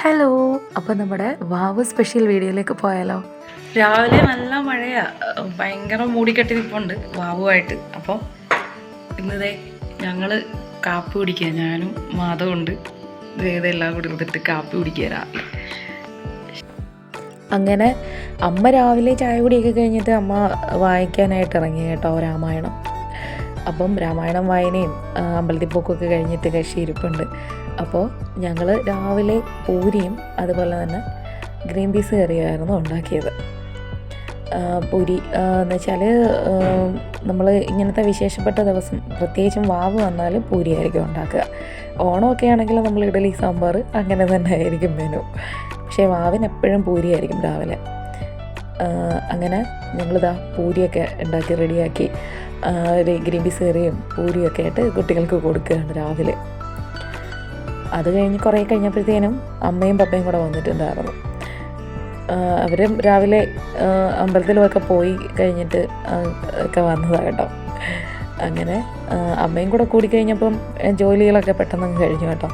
Hello അപ്പോൾ നമ്മുടെ വാവ് special വീഡിയോയിലേക്ക് പോയാലോ? രാവിലെ നല്ല മഴയാ. ഭയങ്കര മൂടിക്കെട്ടി നിൽപ്പുണ്ട് വാവുമായിട്ട്. അപ്പം ഇന്നതേ ഞങ്ങൾ കാപ്പി കുടിക്കുക. ഞാനും മാധവുണ്ട് എല്ലാം കൂടി ഇരുന്നിട്ട് കാപ്പി കുടിക്കുക രാവിലെ. അങ്ങനെ അമ്മ രാവിലെ ചായ കുടിയൊക്കെ കഴിഞ്ഞിട്ട് അമ്മ വായിക്കാനായിട്ട് ഇറങ്ങി കേട്ടോ രാമായണം. അപ്പം രാമായണം വായനയും അമ്പലത്തിൽ പോക്കൊക്കെ കഴിഞ്ഞിട്ട് കശിയിരിപ്പുണ്ട് ഇരിപ്പുണ്ട്. അപ്പോൾ ഞങ്ങൾ രാവിലെ പൂരിയും അതുപോലെ തന്നെ ഗ്രീൻ പീസ് കറിയായിരുന്നു ഉണ്ടാക്കിയത്. പൂരി എന്ന് വെച്ചാൽ നമ്മൾ ഇങ്ങനത്തെ വിശേഷപ്പെട്ട ദിവസം പ്രത്യേകിച്ചും വാവ് വന്നാൽ പൂരി ആയിരിക്കും ഉണ്ടാക്കുക. ഓണമൊക്കെ ആണെങ്കിൽ നമ്മൾ ഇഡലി സാമ്പാർ അങ്ങനെ തന്നെ ആയിരിക്കും മെനു പക്ഷേ വാവിന് എപ്പോഴും പൂരിയായിരിക്കും രാവിലെ. അങ്ങനെ ഞങ്ങളിതാ പൂരിയൊക്കെ ഉണ്ടാക്കി റെഡിയാക്കി ഗ്രീൻ പീസ് കറിയും പൂരിയൊക്കെ ആയിട്ട് കുട്ടികൾക്ക് കൊടുക്കുകയാണ് രാവിലെ. അത് കഴിഞ്ഞ് കുറേ കഴിഞ്ഞപ്പോഴത്തേനും അമ്മയും പപ്പയും കൂടെ വന്നിട്ടുണ്ടായിരുന്നു. അവർ രാവിലെ അമ്പലത്തിലുമൊക്കെ പോയി കഴിഞ്ഞിട്ട് ഒക്കെ വന്നതാണ് കേട്ടോ. അങ്ങനെ അമ്മയും കൂടെ കൂടിക്കഴിഞ്ഞപ്പം ജോലികളൊക്കെ പെട്ടെന്ന് കഴിഞ്ഞു കേട്ടോ.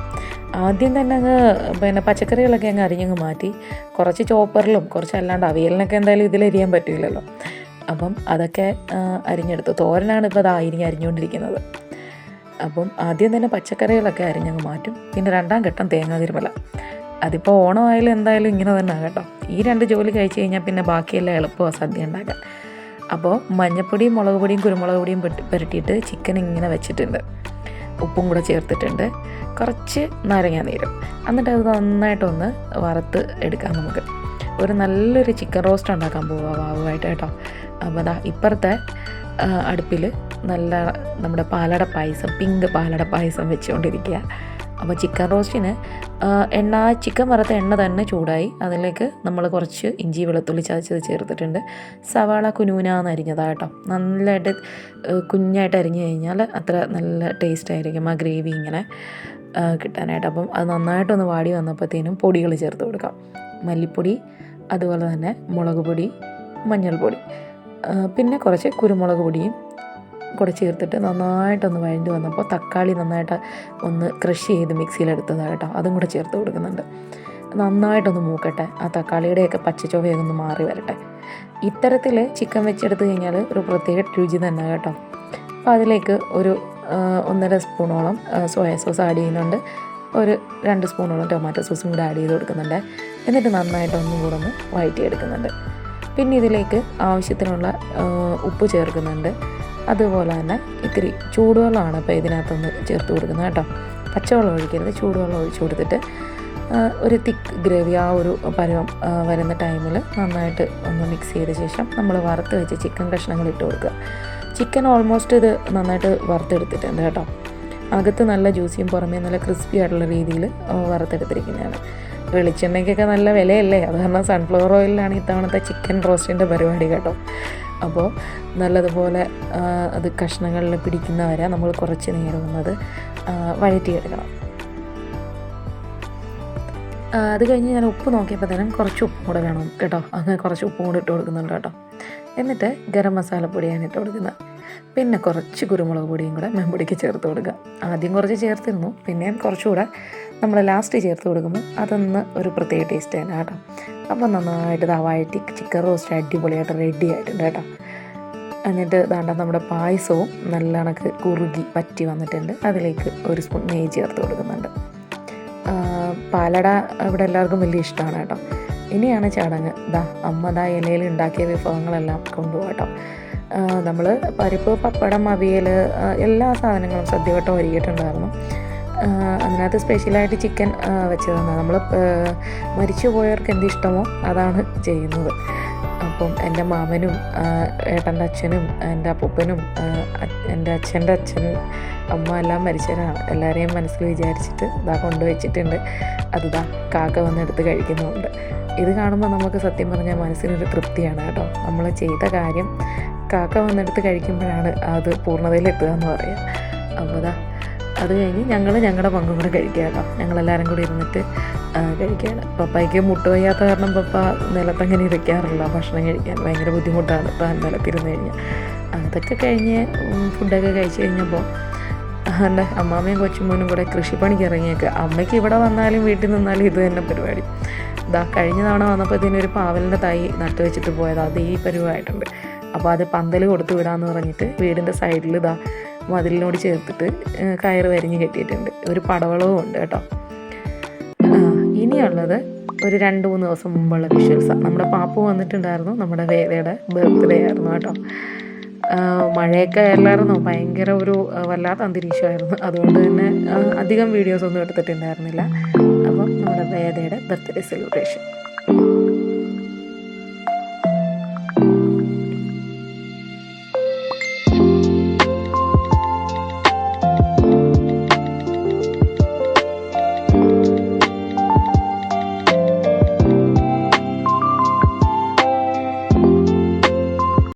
ആദ്യം തന്നെ അങ്ങ് പിന്നെ പച്ചക്കറികളൊക്കെ അങ്ങ് അരിഞ്ഞങ്ങ് മാറ്റി കുറച്ച് ചോപ്പറിലും കുറച്ച് അല്ലാണ്ട് അവിയലിനൊക്കെ എന്തായാലും ഇതിലരിയാൻ പറ്റില്ലല്ലോ. അപ്പം അതൊക്കെ അരിഞ്ഞെടുത്തു. തോരനാണ് ഇപ്പോൾ അത് അരിഞ്ഞുകൊണ്ടിരിക്കുന്നത്. അപ്പം ആദ്യം തന്നെ പച്ചക്കറികളൊക്കെ അരിഞ്ഞങ്ങ് മാറ്റും. പിന്നെ രണ്ടാം ഘട്ടം തേങ്ങാ തിരുമല. അതിപ്പോൾ ഓണമായാലും എന്തായാലും ഇങ്ങനെ തന്നെ കേട്ടോ. ഈ രണ്ട് ജോലി കഴിച്ച് കഴിഞ്ഞാൽ പിന്നെ ബാക്കിയെല്ലാം എളുപ്പമാണ് സദ്യ ഉണ്ടാക്കാൻ. അപ്പോൾ മഞ്ഞപ്പൊടിയും മുളക് പൊടിയും കുരുമുളക് പൊടിയും പുരട്ടിയിട്ട് ചിക്കൻ ഇങ്ങനെ വെച്ചിട്ടുണ്ട്. ഉപ്പും കൂടെ ചേർത്തിട്ടുണ്ട്. കുറച്ച് നാരങ്ങ നീരും. എന്നിട്ട് അത് നന്നായിട്ടൊന്ന് വറുത്ത് എടുക്കാം നമുക്ക്. ഒരു നല്ലൊരു ചിക്കൻ റോസ്റ്റ് ഉണ്ടാക്കാൻ പോവാ വാവുമായിട്ട് കേട്ടോ. അപ്പോൾ അതാ ഇപ്പുറത്തെ അടുപ്പിൽ നല്ല നമ്മുടെ പാലട പായസം പിങ്ക് പാലട പായസം വെച്ചുകൊണ്ടിരിക്കുക. അപ്പോൾ ചിക്കൻ റോസ്റ്റിന് എണ്ണ ചിക്കൻ വറുത്ത എണ്ണ തന്നെ ചൂടായി. അതിലേക്ക് നമ്മൾ കുറച്ച് ഇഞ്ചി വെളുത്തുള്ളി ചതച്ചത് ചേർത്തിട്ടുണ്ട്. സവാള കുനൂനാന്ന് അരിഞ്ഞതാട്ടോ നല്ലതായിട്ട് കുഞ്ഞായിട്ട് അരിഞ്ഞു കഴിഞ്ഞാൽ അത്ര നല്ല ടേസ്റ്റ് ആയിരിക്കും ആ ഗ്രേവി ഇങ്ങനെ കിട്ടാനായിട്ട്. അപ്പം അത് നന്നായിട്ടൊന്ന് വാടി വന്നപ്പോഴത്തേനും പൊടികൾ ചേർത്ത് കൊടുക്കാം. മല്ലിപ്പൊടി അതുപോലെ തന്നെ മുളക് പൊടി മഞ്ഞൾപ്പൊടി പിന്നെ കുറച്ച് കുരുമുളക് പൊടിയും കൂടെ ചേർത്തിട്ട് നന്നായിട്ടൊന്ന് വഴണ്ടി വന്നപ്പോൾ തക്കാളി നന്നായിട്ട് ഒന്ന് ക്രഷ് ചെയ്ത് മിക്സിയിലെടുത്തതാണ് കേട്ടോ. അതും കൂടെ ചേർത്ത് കൊടുക്കുന്നുണ്ട്. നന്നായിട്ടൊന്ന് മൂക്കട്ടെ. ആ തക്കാളിയുടെയൊക്കെ പച്ചച്ചുവയൊന്ന് മാറി വരട്ടെ. ഇത്തരത്തിൽ ചിക്കൻ വെച്ചെടുത്ത് കഴിഞ്ഞാൽ ഒരു പ്രത്യേക രുചി തന്നെ കേട്ടോ. അപ്പോൾ അതിലേക്ക് ഒരു ഒന്നര സ്പൂണോളം സോയ സോസ് ആഡ് ചെയ്യുന്നുണ്ട്. ഒരു രണ്ട് സ്പൂണോളം ടൊമാറ്റോ സോസും കൂടെ ആഡ് ചെയ്ത് കൊടുക്കുന്നുണ്ട്. എന്നിട്ട് നന്നായിട്ട് ഒന്നും കൂടെ ഒന്ന് വഴറ്റിയെടുക്കുന്നുണ്ട്. പിന്നെ ഇതിലേക്ക് ആവശ്യത്തിനുള്ള ഉപ്പ് ചേർക്കുന്നുണ്ട്. അതുപോലെ തന്നെ ഇത്തിരി ചൂടുവെള്ളമാണ് അപ്പോൾ ഇതിനകത്തൊന്ന് ചേർത്ത് കൊടുക്കുന്നത് കേട്ടോ. പച്ചവെള്ളം ഒഴിക്കരുത്. ചൂടുവെള്ളം ഒഴിച്ചു കൊടുത്തിട്ട് ഒരു തിക്ക് ഗ്രേവി ആ ഒരു പരുവം വരുന്ന ടൈമിൽ നന്നായിട്ട് ഒന്ന് മിക്സ് ചെയ്ത ശേഷം നമ്മൾ വറുത്ത് വെച്ച് ചിക്കൻ കഷ്ണങ്ങൾ ഇട്ട് കൊടുക്കുക. ചിക്കൻ ഓൾമോസ്റ്റ് ഇത് നന്നായിട്ട് വറുത്തെടുത്തിട്ടുണ്ട് കേട്ടോ. അകത്ത് നല്ല ജ്യൂസിയും പുറമേ നല്ല ക്രിസ്പി ആയിട്ടുള്ള രീതിയിൽ വറുത്തെടുത്തിരിക്കുന്നതാണ്. വെളിച്ചെണ്ണയ്ക്കൊക്കെ നല്ല വിലയല്ലേ? അത് കാരണം സൺഫ്ലവർ ഓയിലാണ് ഇത്തവണത്തെ ചിക്കൻ റോസ്റ്റിന്റെ പരിപാടി കേട്ടോ. അപ്പോൾ നല്ലതുപോലെ അത് കഷ്ണങ്ങളിൽ പിടിക്കുന്ന വരെ നമ്മൾ കുറച്ച് നേരം ആ, വഴറ്റിയെടുക്കണം. അത് കഴിഞ്ഞ് ഞാൻ ഉപ്പ് നോക്കിയപ്പോൾ തന്നെ കുറച്ച് ഉപ്പും കൂടെ വേണം കേട്ടോ. അങ്ങനെ കുറച്ച് ഉപ്പും കൂടെ ഇട്ട് കൊടുക്കുന്നുണ്ട് കേട്ടോ. എന്നിട്ട് ഗരം മസാലപ്പൊടിയാണ് ഇട്ട് കൊടുക്കുന്നത്. പിന്നെ കുറച്ച് കുരുമുളക് പൊടിയും കൂടെ മെമ്പൊടിക്ക് ചേർത്ത് കൊടുക്കുക. ആദ്യം കുറച്ച് ചേർത്തിരുന്നു പിന്നെ കുറച്ചുകൂടെ നമ്മൾ ലാസ്റ്റ് ചേർത്ത് കൊടുക്കുമ്പോൾ അതൊന്ന് ഒരു പ്രത്യേക ടേസ്റ്റ് തന്നെ കേട്ടോ. അപ്പോൾ നന്നായിട്ട് ഇതാ ചിക്കൻ റോസ്റ്റ് അടിപൊളിയായിട്ട് റെഡി ആയിട്ടുണ്ട് കേട്ടോ. എന്നിട്ട് ദാണ്ട നമ്മുടെ പായസവും നല്ല കണക്ക് കുറുകി പറ്റി വന്നിട്ടുണ്ട്. അതിലേക്ക് ഒരു സ്പൂൺ നെയ്യ് ചേർത്ത് കൊടുക്കുന്നുണ്ട്. പാലട ഇവിടെ എല്ലാവർക്കും വലിയ ഇഷ്ടമാണ് കേട്ടോ. ഇനിയാണ് ചടങ്ങ്. ദാ അമ്മ ദാ ഇലയിൽ ഉണ്ടാക്കിയ വിഭവങ്ങളെല്ലാം കൊണ്ടുപോകട്ടോ. നമ്മൾ പരിപ്പ് പപ്പടം അവിയൽ എല്ലാ സാധനങ്ങളും സദ്യവട്ടം ഒരുക്കിയിട്ടുണ്ടായിരുന്നു. അതിനകത്ത് സ്പെഷ്യലായിട്ട് ചിക്കൻ വെച്ചതാണ്. നമ്മൾ മരിച്ചു പോയവർക്ക് എന്ത് ഇഷ്ടമോ അതാണ് ചെയ്യുന്നത്. അപ്പം എന്റെ മാമനും ഏട്ടന്റെ അച്ഛനും എന്റെ അപ്പൂപ്പനും എന്റെ അച്ഛന്റെ അച്ഛൻ അമ്മ എല്ലാം മരിച്ചവരാണ് എല്ലാവരെയും മനസ്സിൽ വിചാരിച്ചിട്ട് ഇതാ കൊണ്ടുവച്ചിട്ടുണ്ട്. അത് ഇതാ കാക്ക വന്നെടുത്ത് കഴിക്കുന്നുണ്ട്. ഇത് കാണുമ്പോൾ നമുക്ക് സത്യം പറഞ്ഞാൽ മനസ്സിനൊരു തൃപ്തിയാണ് കേട്ടോ. നമ്മൾ ചെയ്ത കാര്യം കാക്ക വന്നെടുത്ത് കഴിക്കുമ്പോഴാണ് അത് പൂർണതയിലെത്തുക എന്ന് പറയുക അപ്പോൾ അത് കഴിഞ്ഞ് ഞങ്ങൾ ഞങ്ങളുടെ പങ്കും കൂടെ കഴിക്കുക ഞങ്ങളെല്ലാവരും കൂടി ഇരുന്നിട്ട് കഴിക്കുകയാണ്. പപ്പായ്ക്ക് മുട്ട് വയ്യാത്ത കാരണം പപ്പ നിലത്തങ്ങനെ ഇരിക്കാറില്ല. ഭക്ഷണം കഴിക്കാൻ ഭയങ്കര ബുദ്ധിമുട്ടാണ്. ഇപ്പം നിലത്തിരുന്ന് കഴിഞ്ഞാൽ അതൊക്കെ കഴിഞ്ഞ് ഫുഡൊക്കെ കഴിച്ച് കഴിഞ്ഞപ്പോൾ എന്റെ അമ്മാമ്മയും കൊച്ചുമോനും കൂടെ കൃഷിപ്പണിക്ക് ഇറങ്ങിയൊക്കെ. അമ്മയ്ക്ക് ഇവിടെ വന്നാലും വീട്ടിൽ നിന്നാലും ഇത് തന്നെ പരിപാടി. ഇതാ കഴിഞ്ഞ തവണ വന്നപ്പോഴത്തേനും ഒരു പാവലിന്റെ തൈ നട്ടു വെച്ചിട്ട് പോയത്. അത് ഈ പരിവായിട്ടുണ്ട് അപ്പോൾ അത് പന്തൽ കൊടുത്തു വിടാമെന്ന് പറഞ്ഞിട്ട് വീടിന്റെ സൈഡിൽ ഇതാ മതിലിനോട് ചേർത്തിട്ട് കയറ് വരിഞ്ഞ് കെട്ടിയിട്ടുണ്ട്. ഒരു പടവളവും ഉണ്ട് കേട്ടോ. ഇനിയുള്ളത് ഒരു രണ്ട് മൂന്ന് ദിവസം മുമ്പുള്ള വിഷ്വൽസാണ് നമ്മുടെ പാപ്പ വന്നിട്ടുണ്ടായിരുന്നു നമ്മുടെ വേദയുടെ ബർത്ത്ഡേ ആയിരുന്നു കേട്ടോ. മഴയൊക്കെ ആയിരുന്നു ഭയങ്കര ഒരു വല്ലാത്ത അന്തരീക്ഷമായിരുന്നു. അതുകൊണ്ട് തന്നെ അധികം വീഡിയോസ് ഒന്നും എടുത്തിട്ടുണ്ടായിരുന്നില്ല. അപ്പം നമ്മുടെ വേദയുടെ ബർത്ത്ഡേ സെലിബ്രേഷൻ